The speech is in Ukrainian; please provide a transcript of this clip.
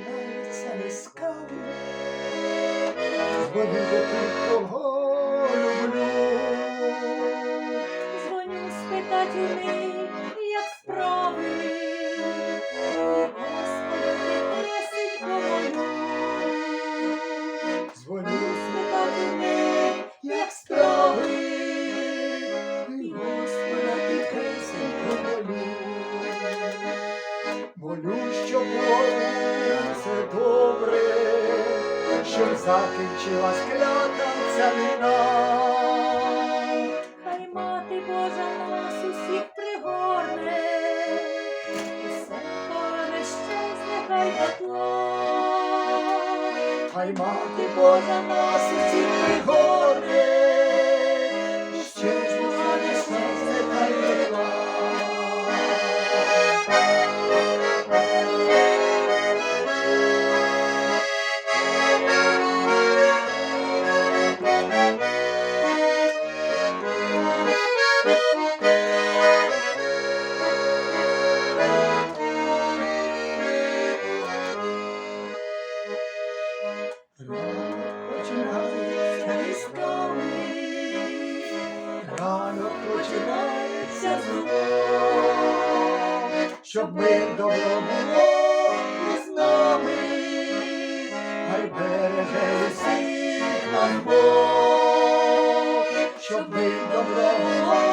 Витягаються лискаві, Дзвоню до тих, кого люблю. Дзвоню спитати у них, як справи, Господи, ти мою. Дзвоню спитати у них, як справи. Закінчилась клята ця війна. Хай мати Божа нас усіх пригорне, усе погане щезне, хай батло. Хай мати Божа нас усіх пригорне, щоб ми добро було з нами, хай береже усіх нас Бог, щоб ми добро було